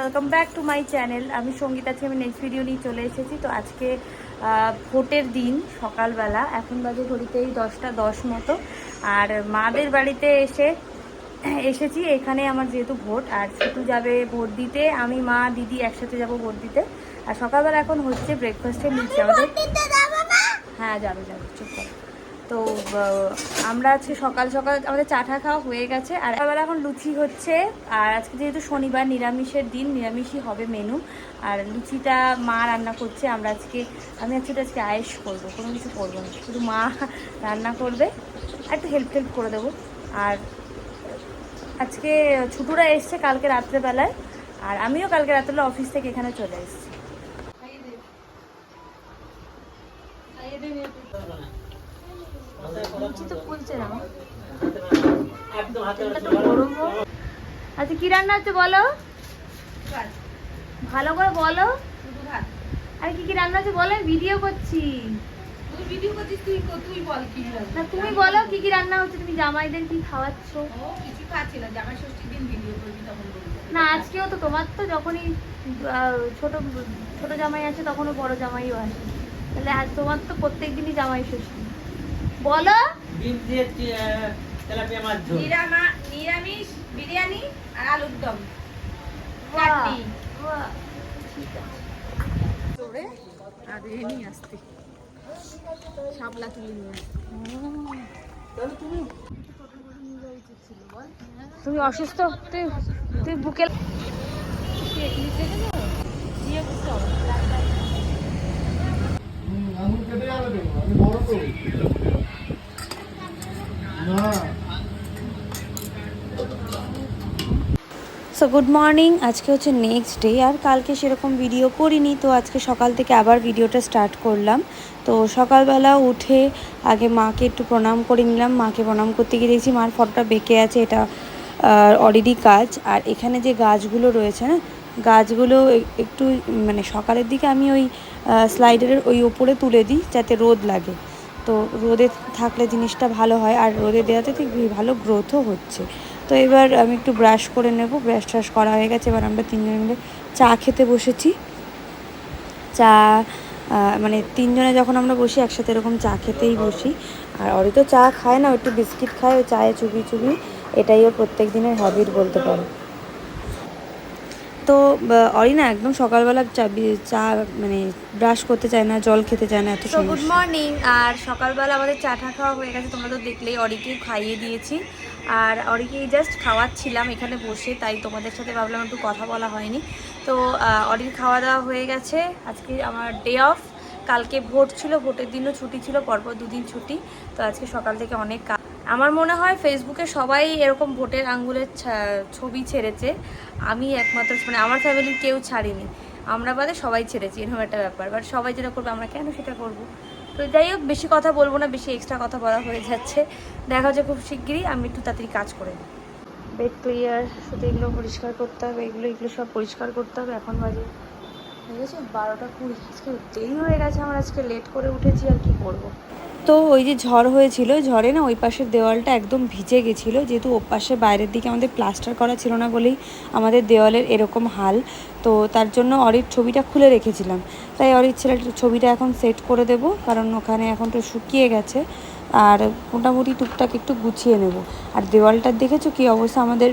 Welcome back to my channel আমি সংগীত আজকে আমি নেক্সট ভিডিও নিয়ে চলে এসেছি। তো আজকে ভোটের দিন সকালবেলা। এখন বাজে ঘড়িতেই দশটা দশ মতো। আর মাদের বাড়িতে এসে এসেছি। এখানে আমার যেহেতু ভোট আর ছোটু যাবে ভোট দিতে। আমি মা দিদি একসাথে যাব ভোট দিতে। আর সকালবেলা এখন হচ্ছে ব্রেকফাস্টের নিচে। আমাদের হ্যাঁ যাবে যাবে। চুপ করো। তো আমরা আজকে সকাল সকাল আমাদের চা টা খাওয়া হয়ে গেছে। আর এবার এখন লুচি হচ্ছে। আর আজকে যেহেতু শনিবার, নিরামিষের দিন, নিরামিষই হবে মেনু আর লুচিটা মা রান্না করছে। আমরা আজকে, আমি আজকে আজকে আয়েস করব, কোনো কিছু করব না। শুধু মা রান্না করবে। আর একটু হেল্প হেল্প করে দেবো। আর আজকে ছুটুরা এসছে কালকে রাত্রেবেলায়। আর আমিও কালকে রাত্রেবেলা অফিস থেকে এখানে চলে এসেছি লুচি তো ফুলছে না তেলটা তো গরম হোক। আচ্ছা কি রান্না হচ্ছে বলো? ভালো করে বলো। আরে কি কি রান্না হচ্ছে বলো? ভিডিও করছি। তুই ভিডিও করছিস তুই তুই বল কি না তুমি বলো কি কি রান্না হচ্ছে? তুমি জামাইদের কি খাওয়াচ্ছ? ও কিছু খাচ্ছি না। জামাই ষষ্ঠীর দিন ভিডিও করবি তখন না আজকেও তো তোমার তো যখনই ছোট ছোট জামাই আছে তখনও বড় জামাইও আসে। তাহলে আজ তোমার তো প্রত্যেক দিনই জামাই ষষ্ঠী। বলো। তেলাপিয়া মাছ ঝোল। নিরামা- নিরামিষ বিরিয়ানি আর আলুর দম। চাটনি। বাহ, ঠিক আছে তোরে আর এ নিয়ে আসতে। শাপলা তুলে নিয়ে আসতে। তুমি অসুস্থ? তুই তুই বুকে আমি বড় তো না। সো গুড মর্নিং আজকে হচ্ছে নেক্সট ডে আর কালকে সেরকম ভিডিও করিনি। তো আজকে সকাল থেকে আবার ভিডিওটা স্টার্ট করলাম। তো সকালবেলা উঠে আগে মাকে একটু প্রণাম করে নিলাম। মাকে প্রণাম করতে গিয়ে দেখছি মার ফটোটা বেঁকে আছে, এটা অলরেডি কাজ আর এখানে যে গাছগুলো রয়েছে না গাছগুলো একটু মানে সকালের দিকে আমি ওই স্লাইডারের ওই ওপরে তুলে দিই যাতে রোদ লাগে। তো রোদে থাকলে জিনিসটা ভালো হয়। আর রোদে দেওয়াতে ঠিক ভালো গ্রোথও হচ্ছে। তো এবার আমি একটু ব্রাশ করে নেব। ব্রাশ ট্রাশ করা হয়ে গেছে। এবার আমরা তিনজনে মিলে চা খেতে বসেছি। চা মানে তিনজনে যখন আমরা বসি একসাথে এরকম চা খেতেই বসি। আর অরি তো চা খায় না একটু বিস্কিট খায় ও চায়ে চুবি চুবি। এটাই ওর প্রত্যেক দিনের হবিট বলতে পারো। তো অরি না একদম সকালবেলা চা চা মানে ব্রাশ করতে চায় না জল খেতে চায় না এত গুড মর্নিং আর সকালবেলা আমাদের চা টা খাওয়া হয়ে গেছে। তোমরা তো দেখলেই অরিকে খাইয়ে দিয়েছি। আর অরিকে জাস্ট খাওয়াচ্ছিলাম এখানে বসে, তাই তোমাদের সাথে ভাবলাম একটু কথা বলা হয়নি। তো অরির খাওয়া দাওয়া হয়ে গেছে। আজকে আমার ডে অফ কালকে ভোট ছিল, ভোটের দিনও ছুটি ছিল, পরপর দুদিন ছুটি। তো আজকে সকাল থেকে অনেক কাজ। আমার মনে হয় ফেসবুকে সবাই এরকম ভোটের আঙ্গুলের ছবি ছেড়েছে। আমি একমাত্র মানে আমার ফ্যামিলির কেউ ছাড়িনি। আমরা বাদে সবাই ছেড়েছি, এরকম একটা ব্যাপার। বাট সবাই যেটা করবে, আমরা কেন সেটা করব? তো যাই হোক, বেশি কথা বলব না, বেশি এক্সট্রা কথা বলা হয়ে যাচ্ছে। দেখা হচ্ছে খুব শিগগিরই, আমি একটু তাড়াতাড়ি কাজ করে নিই। বেড ক্লিয়ার শুধু এগুলো পরিষ্কার করতে হবে, এগুলো এগুলো সব পরিষ্কার করতে হবে, এখন বাজে। ঠিক আছে বারোটা কুড়ি, আজকে দেরি হয়ে গেছে, আমার আজকে লেট করে উঠেছি, আর কি করব? তো ওই যে ঝড় হয়েছিল ঝড়ে না ওই পাশের দেওয়ালটা একদম ভিজে গেছিল, যেহেতু ও পাশে বাইরের দিকে আমাদের প্লাস্টার করা ছিল না বলেই আমাদের দেওয়ালের এরকম হাল। তো তার জন্য অরির ছবিটা খুলে রেখেছিলাম। তাই অরির ছেলেটার ছবিটা এখন সেট করে দেব, কারণ ওখানে এখন তো শুকিয়ে গেছে। আর মোটামুটি টুকটাক একটু গুছিয়ে নেব। আর দেওয়ালটার দেখেছ কি অবস্থা? আমাদের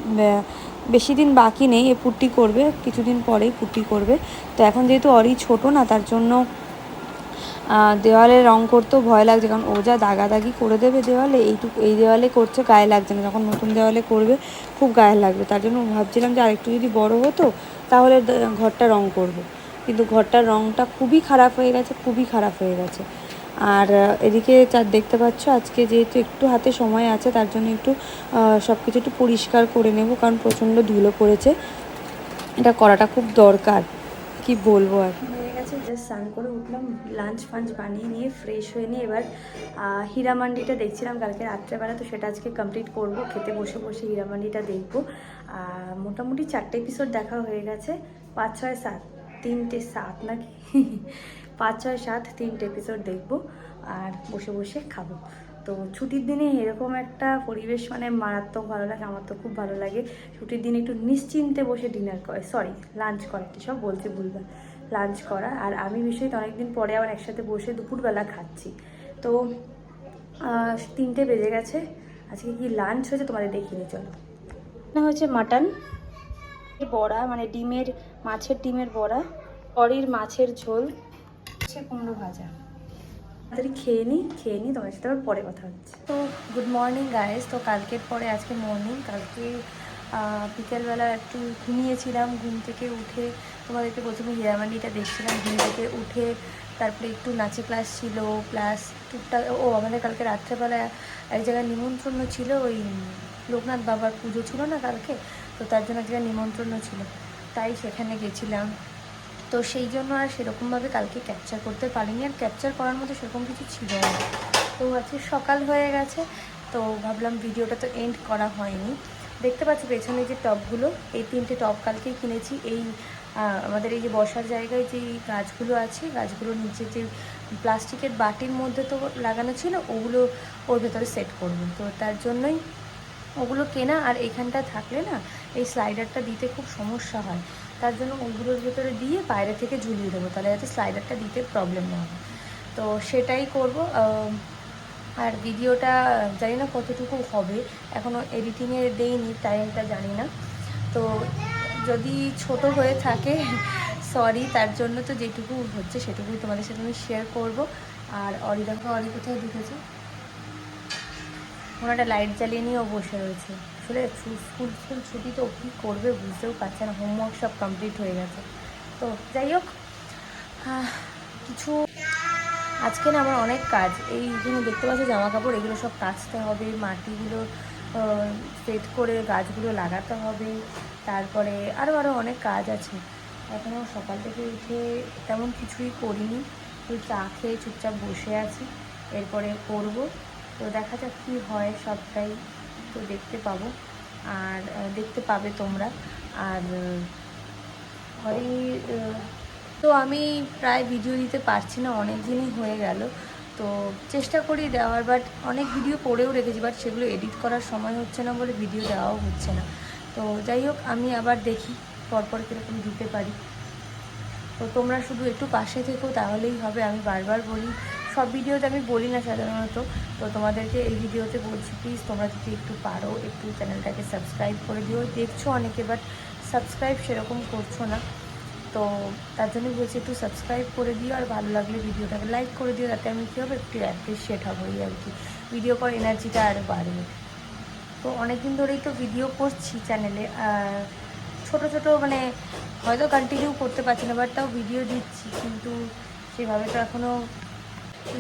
বেশি দিন বাকি নেই, এ পুট্টি করবে, কিছুদিন পরেই পুট্টি করবে। তো এখন যেহেতু অরি ছোট না, তার জন্য দেওয়ালে রং করতেও ভয় লাগছে, কারণ ও যা দাগাদাগি করে দেবে দেওয়ালে, এইটুকু, এই দেওয়ালে করছে, গায়ে লাগছে না। যখন নতুন দেওয়ালে করবে, খুব গায়ে লাগবে। তার জন্য ভাবছিলাম যে আরেকটু যদি বড় হতো, তাহলে ঘরটা রং করব। কিন্তু ঘরটার রংটা খুবই খারাপ হয়ে গেছে, খুবই খারাপ হয়ে গেছে। আর এদিকে চার দেখতে পাচ্ছ, আজকে যেহেতু একটু হাতে সময় আছে, তার জন্য একটু সব কিছু একটু পরিষ্কার করে নেব, কারণ প্রচণ্ড ধুলো পড়েছে। এটা করাটা খুব দরকার, কি বলব আর জাস্ট স্নান করে উঠলাম লাঞ্চ ফাঞ্চ বানিয়ে নিয়ে ফ্রেশ হয়ে নিয়ে এবার হীরামান্ডিটা দেখছিলাম কালকে রাত্রেবেলা, তো সেটা আজকে কমপ্লিট করব, খেতে বসে বসে হীরামান্ডিটা দেখব। মোটামুটি চারটে এপিসোড দেখা হয়ে গেছে, পাঁচ, ছয়, সাত, তিনটে, সাত নাকি? পাঁচ, ছয়, সাত, তিনটে এপিসোড দেখব আর বসে বসে খাব। তো ছুটির দিনে এরকম একটা পরিবেশ মানে মারাত্মক ভালো লাগে, আমার তো খুব ভালো লাগে। ছুটির দিনে একটু নিশ্চিন্তে বসে ডিনার করে সরি লাঞ্চ করা, সব বলতে ভুলবে লাঞ্চ করা। আর আমি বিষয়টা অনেকদিন পরে আবার একসাথে বসে দুপুরবেলা খাচ্ছি। তো তিনটে বেজে গেছে। আজকে কি লাঞ্চ হয়েছে তোমাদের দেখিয়ে নিই চলো। না, হয়েছে মাটন বড়া মানে ডিমের, মাছের ডিমের বড়া পরির মাছের ঝোল, হচ্ছে কুমড়ো ভাজা। তাড়াতাড়ি খেয়ে নিই খেয়ে নিই তোমার সাথে পরে কথা হচ্ছে। তো গুড মর্নিং গাইস তো, কালকের পরে আজকে মর্নিং কালকে বিকেলবেলা একটু ঘুমিয়েছিলাম, ঘুম থেকে উঠে তোমাদেরকে প্রথমে হিরামান্ডিটা দেখছিলাম ঘুম থেকে উঠে তারপরে একটু নাচে ক্লাস ছিল প্লাস টুকটাক, ও আমাদের কালকে রাত্রেবেলা এক জায়গায় নিমন্ত্রণ ছিল, ওই লোকনাথ বাবার পুজো ছিল না কালকে? তো তার জন্য এক জায়গায় নিমন্ত্রণ ছিল, তাই সেখানে গেছিলাম। তো সেই জন্য আর সেরকমভাবে কালকে ক্যাপচার করতে পারিনি, আর ক্যাপচার করার মতো সেরকম কিছু ছিল না। তো আজকে সকাল হয়ে গেছে, তো ভাবলাম ভিডিওটা তো এন্ড করা হয়নি। দেখতে পাচ্ছ পেছনে যে টবগুলো এই তিনটে টব কালকেই কিনেছি। এই আমাদের এই যে বসার জায়গায় যে গাছগুলো আছে গাছগুলোর নিচে যে প্লাস্টিকের বাটির মধ্যে তো লাগানো ছিল, ওগুলো ওর ভেতরে সেট করব। তো তার জন্যই ওগুলো কেনা, আর এখানটা থাকলে না, এই স্লাইডারটা দিতে খুব সমস্যা হয়। তার জন্য ওগুলোর ভেতরে দিয়ে বাইরে থেকে ঝুলিয়ে দেবো, তাহলে যাতে স্লাইডারটা দিতে প্রবলেম না হয়। তো সেটাই করব আর ভিডিওটা জানি না কতটুকু হবে এখনও এডিটিংয়ে দেইনি টাইমটা জানি না। তো যদি ছোট হয়ে থাকে সরি তার জন্য তো যেটুকু হচ্ছে সেটুকুই তোমাদের সাথে আমি শেয়ার করব। আর অরি দেখো অরি কোথায় ঢুকেছে ওনাটা লাইট জ্বালিয়ে নিয়েও বসে রয়েছে। আসলে স্কুল স্কুল ছুটি তো কী করবে বুঝতেও পারছে না হোমওয়ার্ক সব কমপ্লিট হয়ে গেছে। তো যাই হোক কিছু আজকে না আমার অনেক কাজ। এই জন্য দেখতে পাচ্ছি জামা কাপড় এগুলো সব কাচতে হবে মাটিগুলো সেট করে গাছগুলো লাগাতে হবে। তারপরে আরও আরও অনেক কাজ আছে। এখনও সকাল থেকে উঠে তেমন কিছুই করিনি। ওই চা খেয়ে চুপচাপ বসে আছি। এরপরে করব তো দেখা যাক কী হয় সবটাই। তো দেখতে পাবো। আর দেখতে পাবে তোমরা। আর আহ, তো আমি প্রায় ভিডিও দিতে পারছি না, অনেক দিনই হয়ে গেল। তো চেষ্টা করি দেওয়ার বাট অনেক ভিডিও পড়েও রেখেছি বাট সেগুলো এডিট করার সময় হচ্ছে না বলে ভিডিও দেওয়াও হচ্ছে না। তো যাই হোক, আমি আবার দেখি, পরপর কীরকম দিতে পারি। তো তোমরা শুধু একটু পাশে থেকো, তাহলেই হবে। আমি বারবার বলি, সব ভিডিওতে আমি বলি না সাধারণত। তো তোমাদেরকে এই ভিডিওতে বলছি প্লিজ তোমরা যদি একটু পারো, একটু চ্যানেলটাকে সাবস্ক্রাইব করে দিও। দেখছ অনেকে বাট সাবস্ক্রাইব সেরকম করছ না। তো তার জন্য বলছি একটু সাবস্ক্রাইব করে দিও আর ভালো লাগলে ভিডিওটাকে লাইক করে দিও তাতে আমি কী হবে একটু অ্যাপ্রিসিয়েট হব এই আর কি। ভিডিও করার এনার্জিটা আরও বাড়বে তো অনেক দিন ধরেই তো ভিডিও করছি চ্যানেলে ছোট ছোট মানে হয়তো কন্টিনিউ করতে পারছি না বাট তাও ভিডিও দিচ্ছি। কিন্তু সেভাবে তো এখনও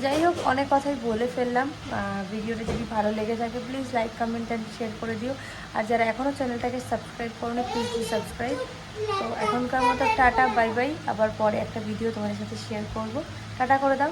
যাই হোক অনেক কথাই বলে ফেললাম। ভিডিওটা যদি ভালো লেগে থাকে please like comment and share করে দিও। আর যারা এখনও চ্যানেলটাকে সাবস্ক্রাইব করো প্লিজ ডু সাবস্ক্রাইব তো এখনকার মতো টাটা বাই বাই আবার পরে একটা ভিডিও তোমাদের সাথে শেয়ার করব। টাটা করে দাও।